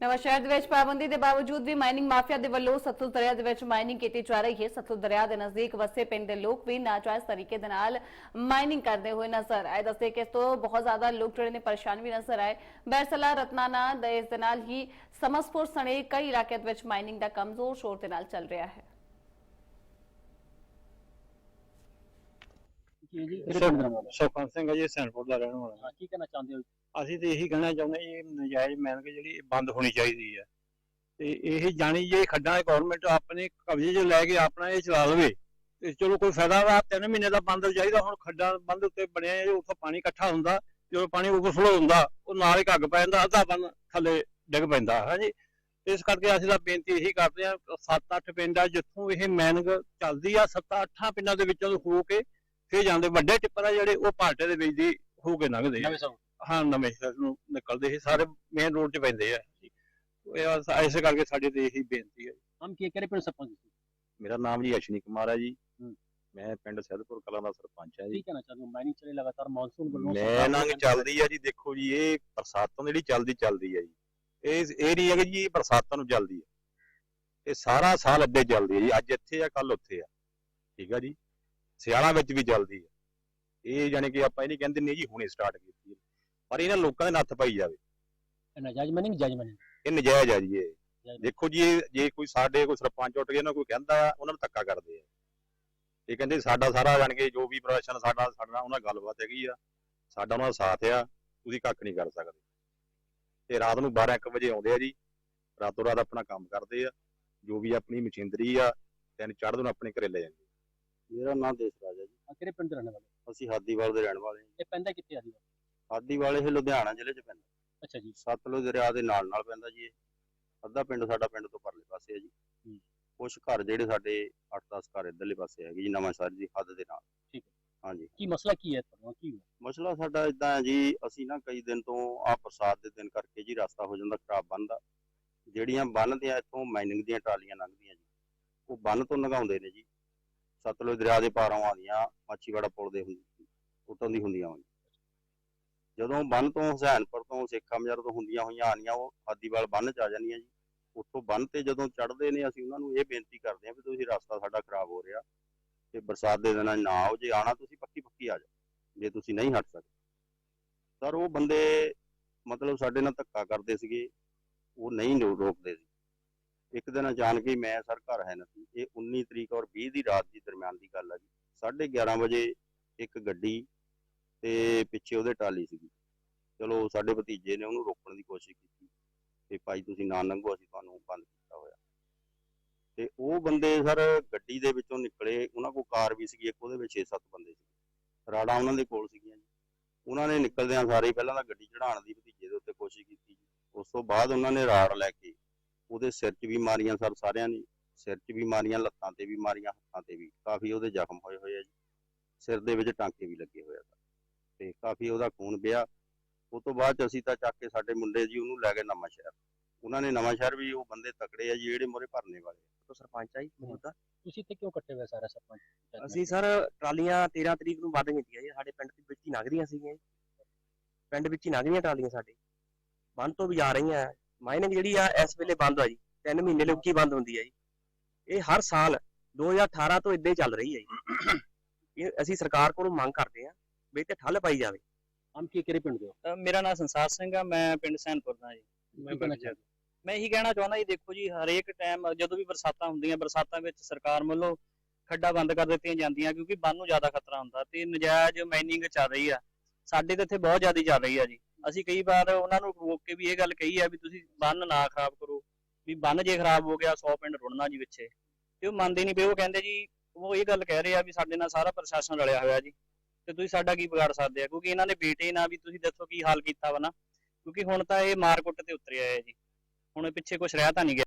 ਨਵਾਂ ਸ਼ਹਿਰ ਦੇ ਵਿੱਚ ਪਾਬੰਦੀ ਦੇ ਬਾਵਜੂਦ ਵੀ ਮਾਈਨਿੰਗ ਮਾਫੀਆ ਦੇ ਵੱਲੋਂ ਸਤਲੁਜ ਦਰਿਆ ਦੇ ਵਿੱਚ ਮਾਈਨਿੰਗ ਕੀਤੀ ਜਾ ਰਹੀ ਹੈ। ਸਤਲੁਜ ਦਰਿਆ ਦੇ ਨਜ਼ਦੀਕ ਵਸੇ ਪਿੰਡ ਦੇ ਲੋਕ ਵੀ ਨਾਜਾਇਜ਼ ਤਰੀਕੇ ਦੇ ਨਾਲ ਮਾਈਨਿੰਗ ਕਰਦੇ ਹੋਏ ਨਜ਼ਰ ਆਏ। ਦੱਸਦੇ ਕਿ ਇਸ ਤੋਂ ਬਹੁਤ ਜ਼ਿਆਦਾ ਲੋਕ ਜਿਹੜੇ ਨੇ ਪਰੇਸ਼ਾਨ ਵੀ ਨਜ਼ਰ ਆਏ। ਬੈਰਸਲਾ ਰਤਨਾਨਾ ਦੇ ਇਸ ਦੇ ਨਾਲ ਹੀ ਸਮਸਪੁਰ ਸਣੇ ਕਈ ਇਲਾਕਿਆਂ ਦੇ ਵਿੱਚ ਮਾਈਨਿੰਗ ਦਾ ਕਮਜ਼ੋਰ ਸ਼ੋਰ ਦੇ ਨਾਲ ਚੱਲ ਰਿਹਾ ਹੈ। ਜੀ। ਜੀ ਕਿਹੜੇ ਪਿੰਡ ਦਾ ਨਾਮ ਹੈ ਸੁਖਨ ਸਿੰਘ ਹੈ ਜੀ ਸੈਨਪੁਰ ਦਾ ਰਹਿਣ ਵਾਲਾ। ਹਾਂ, ਕੀ ਕਹਿਣਾ ਚਾਹੁੰਦੇ ਹੋ? ਅਸੀਂ ਤੇ ਇਹੀ ਕਹਿਣਾ ਚਾਹੁੰਦੇ ਇਹ ਨਜਾਇਜ਼ ਮੈਨ ਕੇ ਜਿਹੜੀ ਇਹ ਬੰਦ ਹੋਣੀ ਚਾਹੀਦੀ ਹੈ। ਤੇ ਇਹ ਜਾਣੀ ਜੇ ਖੱਡਾਂ ਗਵਰਨਮੈਂਟ ਆਪਣੇ ਕਬਜ਼ੇ 'ਚ ਲੈ ਕੇ ਆਪਣਾ ਇਹ ਚਲਾ ਲਵੇ ਤੇ ਚਲੋ ਕੋਈ ਫਾਇਦਾ ਵਾ ਤਿੰਨ ਮਹੀਨੇ ਦਾ ਬੰਦ ਚਾਹੀਦਾ ਹੁਣ ਖੱਡਾਂ ਬੰਦ ਉੱਤੇ ਬਣਿਆ ਹੈ ਉੱਥੋਂ ਪਾਣੀ ਇਕੱਠਾ ਹੁੰਦਾ ਜਦੋਂ ਪਾਣੀ ਓਵਰਫਲੋ ਹੁੰਦਾ ਉਹ ਨਾਲ ਹੀ ਘੱਗ ਪੈ ਜਾਂਦਾ ਅੱਧਾ ਬੰਦ ਥੱਲੇ ਡਿੱਗ ਪੈਂਦਾ ਹਾਂਜੀ। ਇਸ ਕਰਕੇ ਅਸੀਂ ਤਾਂ ਬੇਨਤੀ ਇਹੀ ਕਰਦੇ ਆ ਸੱਤ ਅੱਠ ਪਿੰਡ ਆ ਜਿੱਥੋਂ ਇਹ ਮੈਨਗ ਚੱਲਦੀ ਆ ਸੱਤਾਂ ਅੱਠਾਂ ਪਿੰਡਾਂ ਦੇ ਵਿੱਚੋਂ ਹੋ ਕੇ ਫੇਰ ਜਾਂਦੇ ਵੱਡੇ ਟਿੱਪਰ ਆ ਜਿਹੜੇ ਉਹ ਭਾਟੇ ਦੇ ਵਿੱਚ ਦੀ ਹੋ ਕੇ ਲੰਘਦੇ ਆ। ਨਵੇਂ ਸੌ ਹਾਂ ਨਵੇਂ ਸ਼ਹਿਰ ਨੂੰ ਨਿਕਲਦੇ ਇਹ ਸਾਰੇ ਮੇਨ ਰੋਡ 'ਚ ਪੈਂਦੇ ਆ। ਇਹ ਇਸੇ ਕਰਕੇ ਸਾਡੀ ਤੇ ਇਹੀ ਬੇਨਤੀ ਹੈ ਹਮ ਕੀ ਕਿਹੜੇ ਪਿੰਡ ਸਰਪੰਚ ਸੀ? ਮੇਰਾ ਨਾਮ ਜੀ ਅਸ਼ਨੀ ਕੁਮਾਰ ਹੈ ਜੀ। ਹੂੰ। ਮੈਂ ਪਿੰਡ ਸੈਦਪੁਰ ਕਲਾਂ ਦਾ ਸਰਪੰਚ ਹਾਂ ਕੀ ਜੀ। ਕਹਿਣਾ ਚਾਹੁੰਦੇ ਹੋ ਮਾਈਨਿੰਗ ਚਲੇ ਲਗਾਤਾਰ ਮੌਨਸੂਨ ਵੱਲੋਂ ਮੈਂ ਨੰਗ ਚੱਲਦੀ ਹੈ। ਜੀ ਦੇਖੋ ਜੀ ਇਹ ਬਰਸਾਤਾਂ ਜਿਹੜੀ ਚੱਲਦੀ ਚੱਲਦੀ ਹੈ ਜੀ। ਇਹ ਇਹ ਨਹੀਂ ਹੈ ਕਿ ਜੀ ਇਹ ਬਰਸਾਤਾਂ ਨੂੰ ਚੱਲਦੀ ਹੈ ਇਹ ਸਾਰਾ ਸਾਲ ਅੱਡੇ ਚੱਲਦੀ ਹੈ ਜੀ ਅੱਜ ਇੱਥੇ ਆ ਕੱਲ ਉੱਥੇ ਆ। ਠੀਕ ਆ ਜੀ? ਸਿਆਲਾਂ ਵਿੱਚ ਵੀ ਚੱਲਦੀ ਹੈ। ਇਹ ਯਾਨੀ ਕਿ ਆਪਾਂ ਇਹ ਨਹੀਂ ਕਹਿੰਦੇ ਨਹੀਂ ਜੀ ਹੁਣੇ ਸਟਾਰਟ ਕੀਤੀ ਪਰ ਇਹਨਾਂ ਲੋਕਾਂ ਦੇ ਨੱਥ ਪਾਈ ਜਾਵੇ। ਨਜਾਇਜ਼ ਮਾਈਨਿੰਗ ਜਾਇਜ਼ ਇਹ ਨਜਾਇਜ਼ ਹੈ ਜੀ ਇਹ। ਦੇਖੋ ਜੀ ਇਹ ਜੇ ਕੋਈ ਸਾਡੇ ਕੋਈ ਸਰਪੰਚ ਉੱਠ ਗਿਆ ਨਾ ਕੋਈ ਕਹਿੰਦਾ ਆ ਉਹਨਾਂ ਨੂੰ ਧੱਕਾ ਕਰਦੇ ਆ। ਇਹ ਕਹਿੰਦੇ ਸਾਡਾ ਸਾਰਾ ਜਾਣ ਕੇ ਜੋ ਵੀ ਪ੍ਰਸ਼ਾਸਨ ਸਾਡਾ ਸਾਡਾ ਉਹਨਾਂ ਗੱਲਬਾਤ ਹੈਗੀ ਆ। ਸਾਡਾ ਉਹਨਾਂ ਦਾ ਸਾਥ ਆ। ਤੁਸੀਂ ਕੱਖ ਨਹੀਂ ਕਰ ਸਕਦੇ। ਤੇ ਰਾਤ ਨੂੰ 12 1 ਵਜੇ ਆਉਂਦੇ ਆ ਜੀ। ਰਾਤੋਂ ਰਾਤ ਆਪਣਾ ਕੰਮ ਕਰਦੇ ਆ। ਜੋ ਵੀ ਆਪਣੀ ਮਸ਼ੀਨਰੀ ਆ ਤਿੰਨ ਚੜ੍ਹਦੇ ਨੂੰ ਆਪਣੇ ਘਰੇ ਲੈ ਜਾਂਦੇ ਮੇਰਾ ਨਾਮ ਦੇਸਰਾਜ ਹੈ ਜੀ। ਹਾਂ, ਕਿਹੜੇ ਪਿੰਡ ਦੇ ਰਹਿਣ ਵਾਲੇ? ਅਸੀਂ ਹਾਦੀਵਾਲ ਦੇ ਰਹਿਣ ਵਾਲੇ ਹਾਂ ਇਹ ਪੈਂਦਾ ਕਿੱਥੇ ਆ ਜੀ? ਹਾਦੀਵਾਲ ਇਹ ਲੁਧਿਆਣਾ ਜ਼ਿਲ੍ਹੇ 'ਚ ਪੈਂਦਾ। ਅੱਛਾ ਜੀ। ਸਤਲੁਜ ਦਰਿਆ ਦੇ ਨਾਲ ਨਾਲ ਪੈਂਦਾ ਜੀ ਇਹ। ਅੱਧਾ ਪਿੰਡ ਸਾਡਾ ਪਿੰਡ ਤੋਂ ਪਰਲੇ ਪਾਸੇ ਹੈ ਜੀ। ਹੂੰ। ਕੁਝ ਘਰ ਜਿਹੜੇ ਸਾਡੇ 8-10 ਘਰ ਇੱਧਰਲੇ ਪਾਸੇ ਹੈਗੇ ਜੀ ਨਵਾਂ ਸ਼ਹਿਰ ਦੀ ਹੱਦ ਦੇ ਨਾਲ। ਠੀਕ ਹਾਂਜੀ। ਕੀ ਮਸਲਾ ਕੀ ਹੈ ਤੁਹਾਨੂੰ ਕੀ ਹੋਇਆ? ਮਸਲਾ ਸਾਡਾ ਇਦਾਂ ਹੈ ਜੀ ਅਸੀਂ ਨਾ ਕਈ ਦਿਨ ਤੋਂ ਆ ਬਰਸਾਤ ਦੇ ਦਿਨ ਕਰਕੇ ਜੀ ਰਸਤਾ ਹੋ ਜਾਂਦਾ ਖਰਾਬ ਬੰਦਾ ਜਿਹੜੀਆਂ ਬੰਨ ਦੀਆਂ ਇੱਥੋਂ ਮਾਈਨਿੰਗ ਦੀਆਂ ਟਰਾਲੀਆਂ ਲੰਘਦੀਆਂ ਜੀ ਉਹ ਬੰਨ ਤੋਂ ਲੰਘਾਉਂਦੇ ਨੇ ਜੀ। ਸਤਲੁਜ ਦਰਿਆ ਦੇ ਪਾਰੋਂ ਆਉਂਦੀਆਂ ਮਾਛੀਵਾੜਾ ਪੁਲ ਦੇ ਹੁੰਦੀ ਦੀ ਹੁੰਦੀਆਂ ਹੋਈਆਂ। ਜਦੋਂ ਬੰਨ ਤੋਂ ਹੁਸੈਨਪੁਰ ਤੋਂ ਸੇਖਾ ਮਜਰ ਤੋਂ ਹੁੰਦੀਆਂ ਹੋਈਆਂ ਆਣੀਆਂ ਉਹ ਆਦੀਵਾਲ ਬੰਨ ਚ ਆ ਜਾਂਦੀਆਂ ਜੀ। ਉੱਥੋਂ ਬੰਨ ਤੇ ਜਦੋਂ ਚੜ੍ਹਦੇ ਨੇ, ਅਸੀਂ ਉਹਨਾਂ ਨੂੰ ਇਹ ਬੇਨਤੀ ਕਰਦੇ ਹਾਂ ਵੀ ਤੁਸੀਂ ਰਸਤਾ ਸਾਡਾ ਖਰਾਬ ਹੋ ਰਿਹਾ, ਤੇ ਬਰਸਾਤ ਦੇ ਦਿਨਾਂ 'ਚ ਨਾ ਆਓ। ਜੇ ਆਣਾ ਤੁਸੀਂ ਪੱਕੀ ਪੱਕੀ ਆ ਜਾਓ। ਜੇ ਤੁਸੀਂ ਨਹੀਂ ਹਟ ਸਕਦੇ। ਸਰ, ਉਹ ਬੰਦੇ ਮਤਲਬ ਸਾਡੇ ਨਾਲ ਧੱਕਾ ਕਰਦੇ ਸੀਗੇ, ਉਹ ਨਹੀਂ ਰੋ- ਰੋਕਦੇ ਸੀ। ਇੱਕ ਦਿਨ ਅਚਾਨਕ ਹੀ ਮੈਂ ਸਰ ਘਰ ਹੈ ਨਾ ਸੀ। ਇਹ 19 ਤਰੀਕ ਔਰ 20 ਦੀ ਰਾਤ ਦੀ ਦਰਮਿਆਨ ਦੀ ਗੱਲ ਆ ਜੀ। 11:30 ਵਜੇ ਇੱਕ ਗੱਡੀ ਤੇ ਪਿੱਛੇ ਉਹਦੇ ਟਾਲੀ ਸੀਗੀ। ਚਲੋ ਸਾਡੇ ਭਤੀਜੇ ਨੇ ਉਹਨੂੰ ਰੋਕਣ ਦੀ ਕੋਸ਼ਿਸ਼ ਕੀਤੀ ਤੇ ਭਾਈ ਤੁਸੀਂ ਨਾ ਲੰਘੋ, ਅਸੀਂ ਤੁਹਾਨੂੰ ਬੰਦ ਕੀਤਾ ਹੋਇਆ। ਤੇ ਉਹ ਬੰਦੇ ਸਰ ਗੱਡੀ ਦੇ ਵਿੱਚੋਂ ਨਿਕਲੇ। ਉਹਨਾਂ ਕੋਲ ਕਾਰ ਵੀ ਸੀਗੀ, ਇੱਕ ਉਹਦੇ ਵਿੱਚ 6-7 ਬੰਦੇ ਸੀ ਰਾੜਾ ਉਹਨਾਂ ਦੇ ਕੋਲ ਸੀਗੀਆਂ ਜੀ। ਉਹਨਾਂ ਨੇ ਨਿਕਲਦਿਆਂ ਸਾਰੇ ਪਹਿਲਾਂ ਤਾਂ ਗੱਡੀ ਚੜਾਉਣ ਦੀ ਭਤੀਜੇ ਦੇ ਉੱਤੇ ਕੋਸ਼ਿਸ਼ ਕੀਤੀ ਉਸ ਤੋਂ ਬਾਅਦ ਉਹਨਾਂ ਨੇ ਰਾੜ ਲੈ ਕੇ ਉਹਦੇ ਸਿਰ 'ਚ ਵੀ ਮਾਰੀਆਂ ਸਰ ਸਾਰਿਆਂ ਨੇ ਸਿਰ 'ਚ ਵੀ ਮਾਰੀਆਂ ਲੱਤਾਂ ਤੇ ਵੀ ਮਾਰੀਆਂ ਹੱਥਾਂ ਤੇ ਵੀ। ਕਾਫੀ ਉਹਦੇ ਜ਼ਖਮ ਹੋਏ ਹੋਏ ਆ ਜੀ। ਸਿਰ ਦੇ ਵਿੱਚ ਟਾਂਕੇ ਵੀ ਲੱਗੇ ਹੋਏ ਆ ਤੇ ਕਾਫੀ ਉਹਦਾ ਖੂਨ ਪਿਆ। ਉਸ ਤੋਂ ਬਾਅਦ 'ਚ ਅਸੀਂ ਤਾਂ ਚੱਕ ਕੇ ਸਾਡੇ ਮੁੰਡੇ ਜੀ ਉਹਨੂੰ ਲੈ ਗਏ ਨਵਾਂ ਸ਼ਹਿਰ ਉਹਨਾਂ ਨੇ ਨਵਾਂ ਸ਼ਹਿਰ ਵੀ ਉਹ ਬੰਦੇ ਤਕੜੇ ਆ ਜੀ ਜਿਹੜੇ ਮੋਰੇ ਭਰਨੇ ਵਾਲੇ ਆ। ਤੋਂ ਸਰਪੰਚ ਆ ਜੀ ਮੌਜੂਦਾ ਤੁਸੀਂ ਇੱਥੇ ਕਿਉਂ ਕੱਟੇ ਹੋਏ ਸਾਰਾ ਸਰਪੰਚ? ਅਸੀਂ ਸਰ ਟਰਾਲੀਆਂ 13 ਤਰੀਕ ਨੂੰ ਵੱਧ ਗਈਆਂ ਜੀ। ਸਾਡੇ ਪਿੰਡ ਦੇ ਵਿੱਚ ਹੀ ਲੰਘਦੀਆਂ ਸੀਗੀਆਂ ਜੀ। ਪਿੰਡ ਵਿੱਚ ਹੀ ਲੰਘਦੀਆਂ ਟਰਾਲੀਆਂ ਸਾਡੇ। ਬੰਦ ਤੋਂ ਵੀ ਆ ਰਹੀਆਂ। ਮਾਈਨਿੰਗ ਜਿਹੜੀ ਆ ਇਸ ਵੇਲੇ ਬੰਦ ਆ ਜੀ। 3 ਮਹੀਨੇ ਲਈ ਉੱਕੀ ਬੰਦ ਹੁੰਦੀ ਆ ਜੀ। ਇਹ ਹਰ ਸਾਲ 2018 ਤੋਂ ਇਦਾਂ ਹੀ ਚੱਲ ਰਹੀ ਹੈ ਜੀ। ਇਹ ਅਸੀਂ ਸਰਕਾਰ ਕੋਲੋਂ ਮੰਗ ਕਰਦੇ ਆ ਵੀ ਤੇ ਠੱਲ ਪਾਈ ਜਾਵੇ। ਹਮ ਕੀ ਕਿਹੜੇ ਪਿੰਡ ਦੇ ਹੋ? ਮੇਰਾ ਨਾਮ ਸੰਸਾਰ ਸਿੰਘ ਆ ਮੈਂ ਪਿੰਡ ਸੈਨਪੁਰ ਦਾ ਜੀ। ਚਾਹੁੰਦੇ ਮੈਂ ਇਹੀ ਕਹਿਣਾ ਚਾਹੁੰਦਾ ਜੀ ਦੇਖੋ ਜੀ ਹਰੇਕ ਟਾਈਮ ਜਦੋਂ ਵੀ ਬਰਸਾਤਾਂ ਹੁੰਦੀਆਂ ਬਰਸਾਤਾਂ ਵਿੱਚ ਸਰਕਾਰ ਵੱਲੋਂ ਖੱਡਾ ਬੰਦ ਕਰ ਦਿੱਤੀਆਂ ਜਾਂਦੀਆਂ ਕਿਉਂਕਿ ਬੰਨ ਨੂੰ ਜ਼ਿਆਦਾ ਖਤਰਾ ਹੁੰਦਾ ਤੇ ਨਜਾਇਜ਼ ਮਾਈਨਿੰਗ ਚੱਲ ਰਹੀ ਆ। ਸਾਡੇ ਤੇ ਇੱਥੇ ਬਹੁਤ ਜ਼ਿਆਦਾ ਚੱਲ ਰਹੀ ਆ ਜੀ। ਅਸੀਂ ਕਈ ਵਾਰ ਉਹਨਾਂ ਨੂੰ ਰੋਕ ਕੇ ਵੀ ਇਹ ਗੱਲ ਕਹੀ ਆ ਵੀ ਤੁਸੀਂ ਬੰਨ ਨਾ ਖਰਾਬ ਕਰੋ, ਵੀ ਬੰਨ ਜੇ ਖਰਾਬ ਹੋ ਗਿਆ 100 ਪਿੰਡ ਰੁੜਨਾ ਜੀ ਵਿੱਚੇ ਤੇ ਉਹ ਮੰਨਦੇ ਨਹੀਂ ਪਏ, ਉਹ ਕਹਿੰਦੇ ਜੀ, ਉਹ ਇਹ ਗੱਲ ਕਹਿ ਰਹੇ ਆ ਵੀ ਸਾਡੇ ਨਾਲ ਸਾਰਾ ਪ੍ਰਸ਼ਾਸਨ ਰਲਿਆ ਹੋਇਆ ਜੀ। ਤੇ ਤੁਸੀਂ ਸਾਡਾ ਕੀ ਵਿਗਾੜ ਸਕਦੇ ਆ? ਕਿਉਂਕਿ ਇਹਨਾਂ ਦੇ ਬੇਟੇ ਨਾ ਵੀ ਤੁਸੀਂ ਦੱਸੋ ਕੀ ਹਾਲ ਕੀਤਾ ਵਾ ਨਾ? ਕਿਉਂਕਿ ਹੁਣ ਤਾਂ ਇਹ ਮਾਰ ਕੁੱਟ ਤੇ ਉਤਰਿਆ ਹੈ ਜੀ। ਹੁਣ ਪਿੱਛੇ ਕੁਝ ਰਹਿ ਤਾਂ ਨਹੀਂ ਗਿਆ।